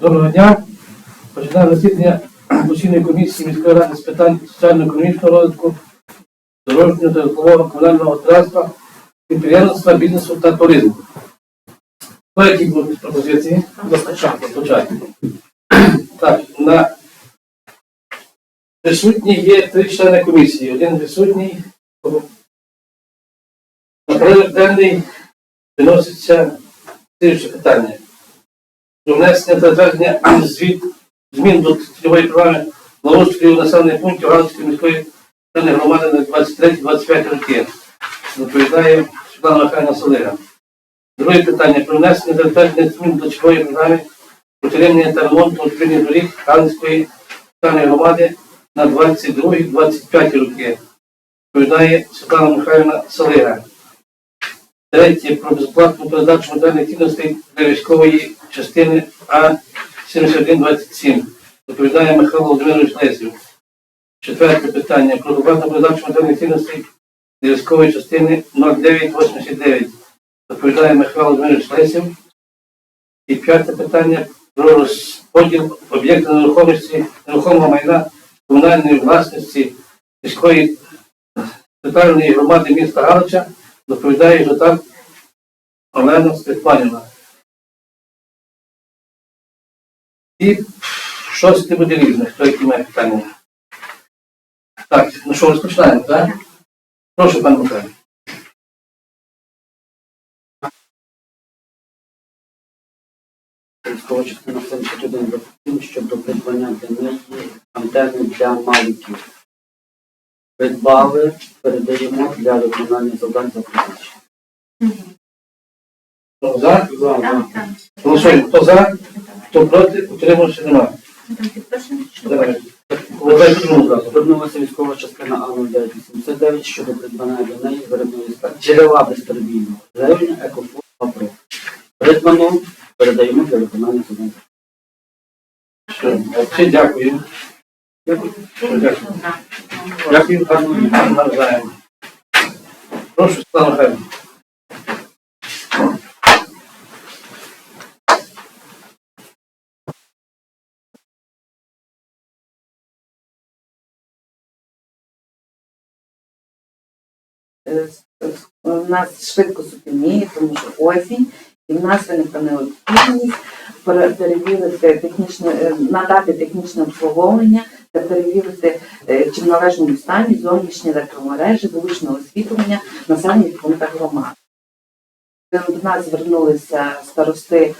Доброго дня. Починаємо засідання постійної комісії міської ради з питань соціально-економічного розвитку, дорожнього та житлового комунального господарства, підприємництва, бізнесу та туризму. Хто які будуть пропозиції? Спочатку. Так, на присутні є три члени комісії. Один присутній. На порядок денний виноситься слідче питання внесення та затвердження звіт змін до цільової програми благоустрою населених пунктів Галицької міської територіальної громади на 23-25 роки. Доповідає Світлана Михайловна Солига. Друге питання про внесення та затвердження змін до цільової програми утримання та ремонту відповідних доріг Галицької територіальної громади на 22-25 роки. Доповідає Світлана Михайловна Солига. Третє про безоплатну передачу матеріальних цінностей для військової частини А7127. Доповідає Михайло Володимирович Лесів. Четверте питання про безоплатну передачу матеріальних цінностей для військової частини 0989. Доповідає Михайло Володимирович Лесів. І п'яте питання про розподіл об'єкту нерухомості нерухомого майна комунальної власності міської територіальної громади міста Галича доповідає Жотар Олена Степанівна. І шосте буде різне, хто які має питання. Так, ну що, розпочинаємо, так? Прошу, пан Михайло. Військова частина 71 допустим щодо придбання для антенни для мавіків. Придбали, передаємо для виконання завдань за призначення. Хто за? За. Голосуємо. Хто за? Хто проти? Утримався нема. Там що Давай. Зразу. Звернулася військова частина А0989 щодо придбання для неї виробної скарги джерела безперебійного живлення екофлот Апро. Придбано, передаємо для виконання завдань. Все. Всі дякую. Дякую. Дякую. Дякую, пану навзаєм. Прошу, Світлана Михайлівна. Е, у нас швидко зупиніє, тому що осінь, і в нас виникла необхідність пере- перевірити технічне, е, надати технічне обслуговування перевірити, е, чи в належному стані зовнішні електромережі, вуличне освітлення в населених пунктах громади. До нас звернулися старости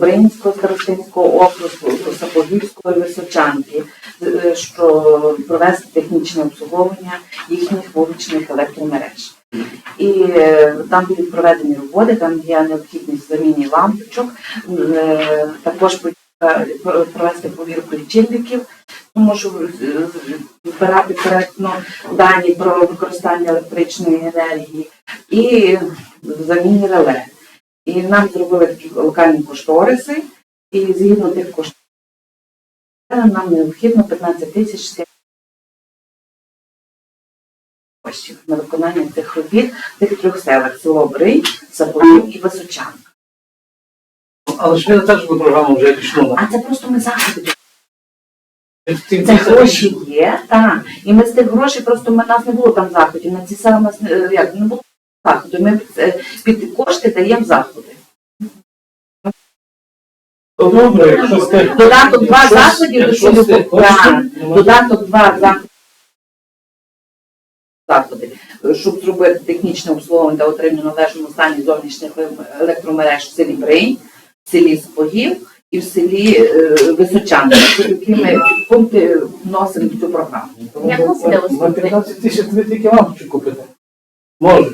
Бринського старостинського округу, Сапогівської Височанки, е, що провести технічне обслуговування їхніх вуличних електромереж. І е, там будуть проведені роботи, там є необхідність заміні лампочок, е, також е, провести повірку лічильників, тому що е, збирати коректно дані про використання електричної енергії і заміні реле. І нам зробили такі локальні кошториси, і згідно тих кошторисів нам необхідно 15 тисяч коштів на виконання цих робіт в тих трьох селах село Брий, Сапогів і Височанка. Але ж ви теж програму вже пішло. А це просто ми заходи. Це гроші є, так. І ми з тих грошей просто ми нас не було там заходів. На ці нас не- як, не було заходу. Ми е, під кошти даємо заходи. Добре, якщо Додаток два якщо- заходів до якщо цього нема- Додаток два заходи. Заходи, щоб зробити технічне обслуговування та отримання в належному стані зовнішніх електромереж в селі Бринь, в селі Спогів і в селі е, Височанка. Це такі ми пункти вносимо в цю програму. Як носили На 15 тисяч ви тільки лампочку купите. Можеш.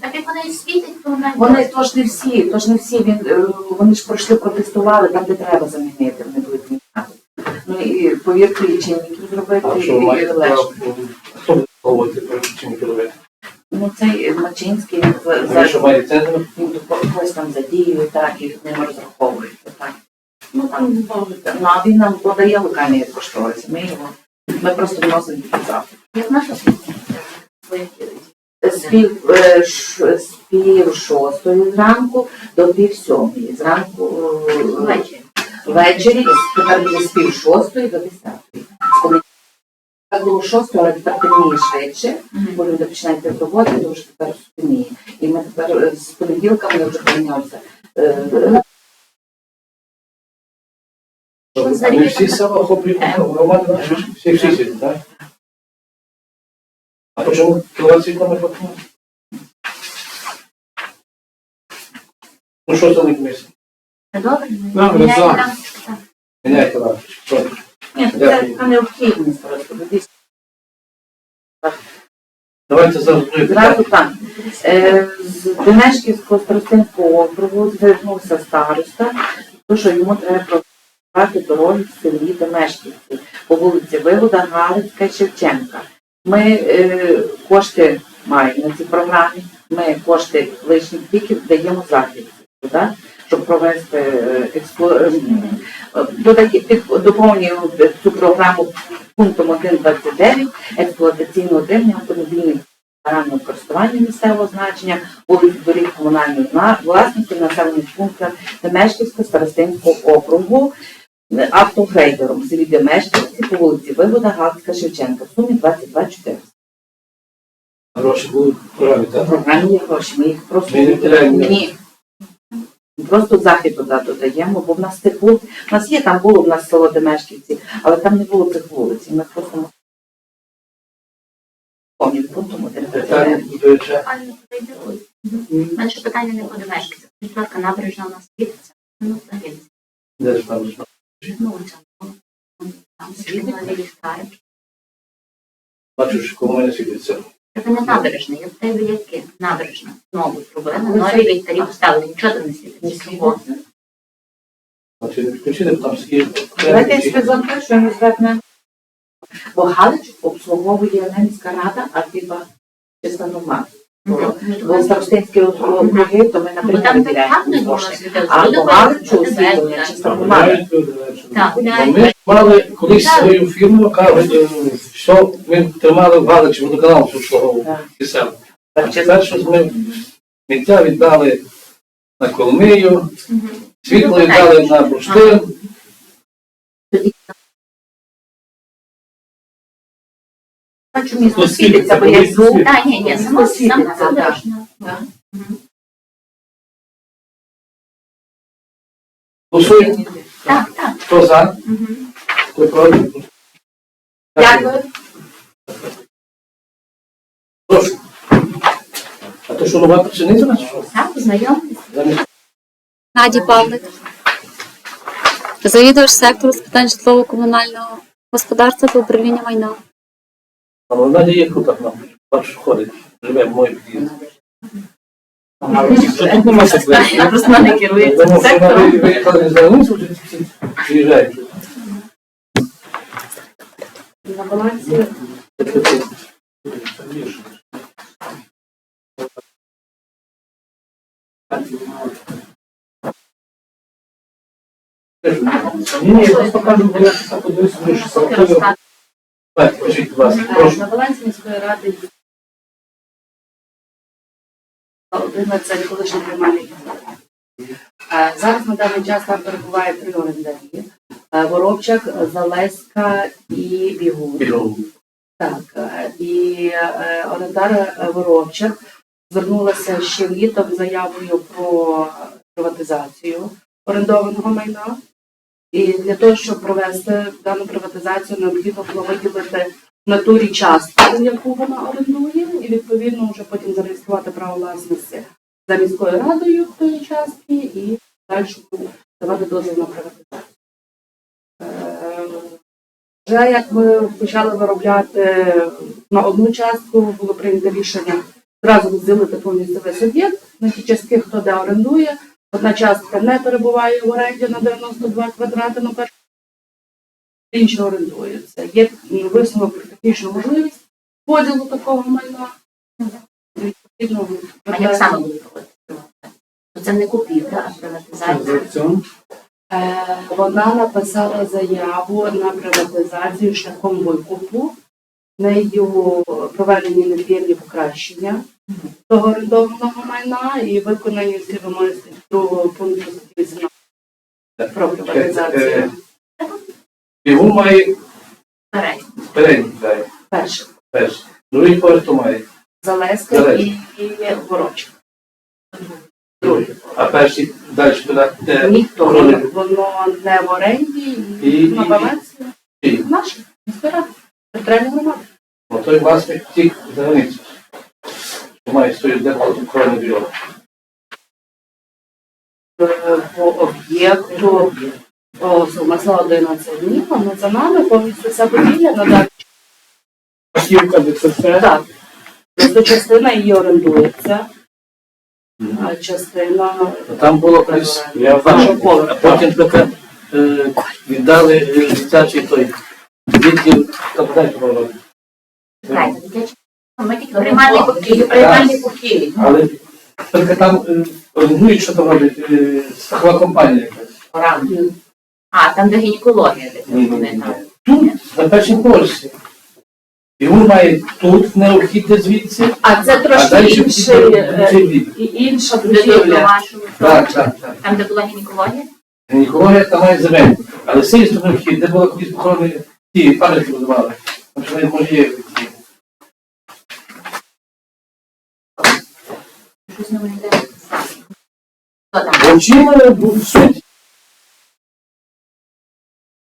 Так як вони світять, то вона Вони то ж не всі, то ж не всі, він, е, вони ж пройшли, протестували, там де треба замінити, вони будуть міняти. Ну і повірте, лічильників зробити, А що і маєте реле. Хто говорити про чим керувати? Ну цей Мачинський він за, що має до когось там задіює, так, ними розраховується, так. Ну там. Ну а він нам подає локальні кошториси. Ми його ми просто вносимо запит. як наша Спів, е, з пів шостої зранку до пів сьомої. Зранку е, ввечері. ввечері, тепер буде з пів шостої до десятої. Так було шостої, але тепер темніє швидше, бо люди починають роботи, тому що тепер темніє. І ми тепер е, з понеділка ми вже помінявся. Що Ми всі громади наші, всі всі так? А по чому кіловат світла платимо? Ну що це не комісія? Добре? Добре, за. Міняйте вам. Ні, це Дякую. необхідність просто. Давайте зараз друге Зразу питання. так. Е, З Демешківського старостинського округу звернувся староста, то що йому треба дороги в селі Демешківці по вулиці Вивода, Галицька Шевченка. Ми е, кошти маємо на цій програмі, ми кошти лишніх тільки даємо захід, так? щоб провести е, експло... е, доповнюємо цю програму пунктом 1.29 експлуатаційного отримання автомобільних загального користування місцевого значення, вулиць доріг комунальної власності населених пунктах Демешківського старостинського округу автогрейдером в селі Демешківці по вулиці Вивода, Галицька, Шевченка в сумі 22 400. Гроші були в програмі, В так? програмі є гроші, ми їх просто Ми не ні. Просто захід туди додаємо, бо в нас тих вулиць, в нас є, там було в нас село Демешківці, але там не було цих вулиць. І ми просто пунктом один. Питання буде вже. Пані Федорович, У мене ще питання не буде. Будь ласка, набережна у нас світиться. Ну, взагалі. Де ж там? Це, там. Бачу, що кому мене світиться. Це не набережна, я в тебе яке? Набережна. Знову зробили, нові ліхтарі поставили, нічого там не світиться. Чого? Значить, не підключили, там скільки. Давайте я себе запишу, ми звернемо. Бо Галич обслуговує Ленська рада, а чиста норма. Бо старостинські округи, то ми Ну, наприклад виділяємо. світилося. А ходять, освітлення гуляють. Ми мали колись свою фірму, кажуть, е, що ми тримали в Галичі водоканал обслуговував щось ми сміття віддали на Коломию, світло віддали на бурштин. Бачу, місто світиться, бо я йду. Так, ні, ні, сама світиться, так. Голосуємо. Так, так. Хто за? Хто проти? Дякую. Прошу. А то що нова наша? що? Так, знайомтесь. Замість Наді Павлик, завідувач сектору з питань житлово-комунального господарства та управління майна. А вона не є тут, нам. Бачиш, ходить. Живе в моїй під'їзді. Що тут нема секрету? Я просто не керую цим вона сектором. не. На балансі Ні, я просто кажу, бо я подивився, що Поки будь ласка, прошу. На балансі міської ради є один це колишній приймальний. Е, Зараз на даний час там перебуває три орендарі. Е, Воробчак, Залеська і Бігун. Так, е, і е, орендар е, Воробчак звернулася ще літом заявою про приватизацію орендованого майна. І для того, щоб провести дану приватизацію, необхідно було виділити в натурі частку, яку вона орендує, і відповідно вже потім зареєструвати право власності за міською радою тої частки і далі давати дозвіл на приватизацію. Е, Вже як ми почали виробляти на одну частку, було прийнято рішення зразу розділити повністю весь об'єкт на ті частки, хто де орендує. Одна частка не перебуває в оренді на 92 квадрати на першому, інші орендуються. Є висновок про технічну можливість поділу такого майна. Відповідно, А як саме буде проводити? Це не купівля, а приватизація. Е, Вона написала заяву на приватизацію шляхом викупу. Нею проведені невірні покращення того орендованого майна і виконані всі вимоги другого пункту статті 18 про приватизацію. Бігун має Передній. передній край, Перше. перший. Другий поверх має. Залеська. і, Воробчик. Другий. А перший далі туди, де Ніхто. Воно не в оренді, І- на балансі. Наше. Міська громада. Той власник втік за границю. Має свою державну бюро. Е, По об'єкту о, замисла 11 днів, але за нами повністю вся будівля де. Так. Просто частина її орендується, а частина Там було колись, я знаю, а потім таке віддали е, дитячий той було. Чекайте, дитячий. Тільки приймальний покій. приймальний покій. Але тільки там е, орендують, що там робить е, страхова компанія якась. А, там де гінекологія. де Ні, ні, вони. Тут, на першій поверсі. І він має тут необхідне звідси, А це а трошки далі інший, е, інший і інша Де будівля. Так, так, так. Там, де була гінекологія? Гінекологія там має земель. Але з цієї сторони вхід, де була колись похоронені ті пам'ятки будували. Там що не може є. Був суть?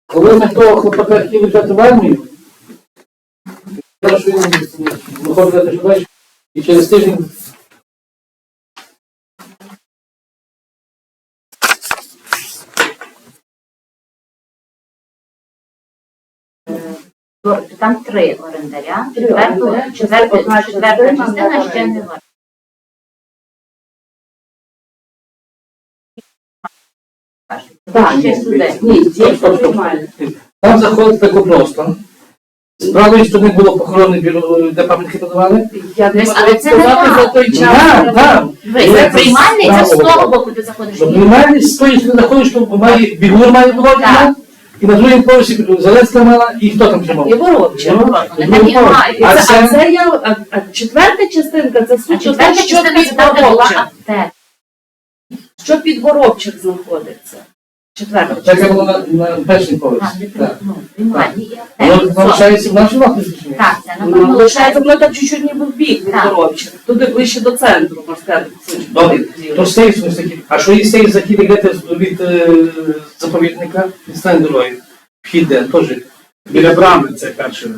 Коли ми того хлопака хотіли взяти в армію, він виходить на те, і через тиждень Там три орендаря. Четверта частина ще не оренда. Так, Ще сюди. Ні, нормально. Там заходить тако просто. З правої сторони було похоронне бюро, де пам'ятки подавали. Я не але це не сказати так. за той час. Так, так. Ви, це приймальний, це з того боку ти заходиш. Приймальний з тої сторони заходиш, то має бігур має володя, Так. і на другому поверсі Зеленська мала, і хто там тримав? І Воробчик. Ну. А Це, це- а це я, а, четверта частинка, це А суто те, четверта що частина це під аптека. Що під Воробчик знаходиться. Четверта частинка. була на, на перший поверх. Де Так. ну, приймальні і Воно залишається в нашій власності чи ні? Так, це Воно напевно лишається, лишається. воно так чуть-чуть ніби в бік від Так. Туди ближче до центру, можна сказати. Добре, то з цієї сторони. А що є з цієї захід йдете від е, заповідника, від дороги? Вхід де, теж. Біля брами це перше.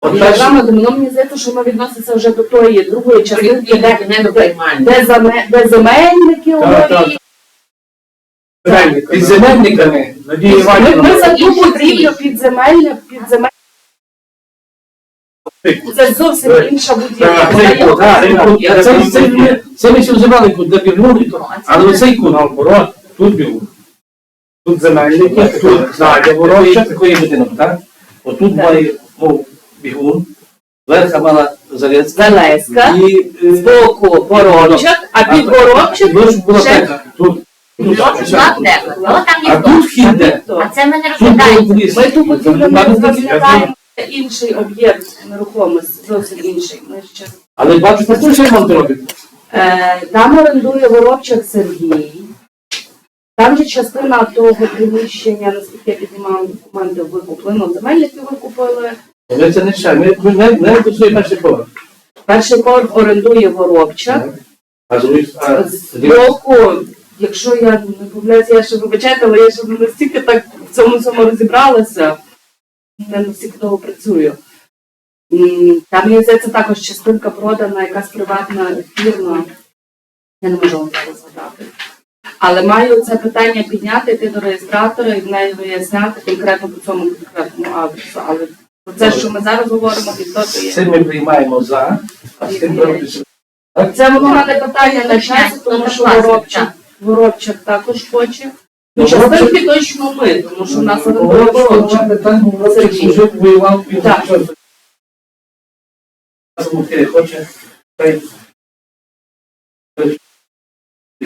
От Я перший- грамотно, воно мені здається, що воно відноситься вже до тої другої частинки, де, приймальні. де, заме, де земельники Так, так. горі. Під земельниками. Надія Ми, Іванівна. ми за ту Інші будівлю підземельне, підземельне. Це зовсім інша будівля. Так, Вона це є кут, так, окремо. це Це, ми- це ми ще взивали, куди де. Ну, а це Але оцей кут. Наоборот, тут біло. Тут земельники, тут Надя Такої, такої будинок, так? Отут має мов бігун, верха мала Залецька. Залеська, І е, збоку а під Воробчик ну, ж була ще- така. Тут, була. Ну, там а ніхто. тут вхід де? А це ми не розглядаємо. Ми ту будівлю не розглядаємо. Це інший об'єкт нерухомості, зовсім інший. Ми ще Але бачите, тут ще ремонт робить. Е, Там орендує Воробчик Сергій. Там же частина того приміщення, наскільки я піднімала документи, викуплено. Земельники викупили. Ми це не ще. Ми, ми не, не перший поверх. Перший поверх орендує. А другий, а, З боку, якщо я не помиляюся, я ще вибачайте, але я ще не настільки так в цьому всьому розібралася. Не настільки довго працюю. Там, мені здається, також частинка продана, якась приватна фірма. Я не можу вам зараз згадати. Але маю це питання підняти, йти до реєстратора і в неї виясняти конкретно по цьому конкретному адресу. Але про це, що ми зараз говоримо, і то, є. це ми приймаємо за, а з тим робиться. Це воно мене питання на часі, тому що Воробчик, Так. Воробчик також хоче. Ну, Ну, частинки точно ми, тому що в нас так, Воробчик Сергій. служив, воював, він Так. захищав. Хоче,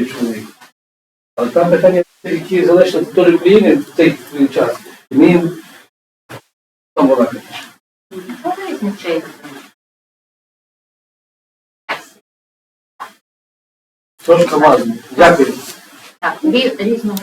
чоловік. Але там питання, які залишили територію України в цей час, ми там вона. Ну, важна. Дякую. Так, різного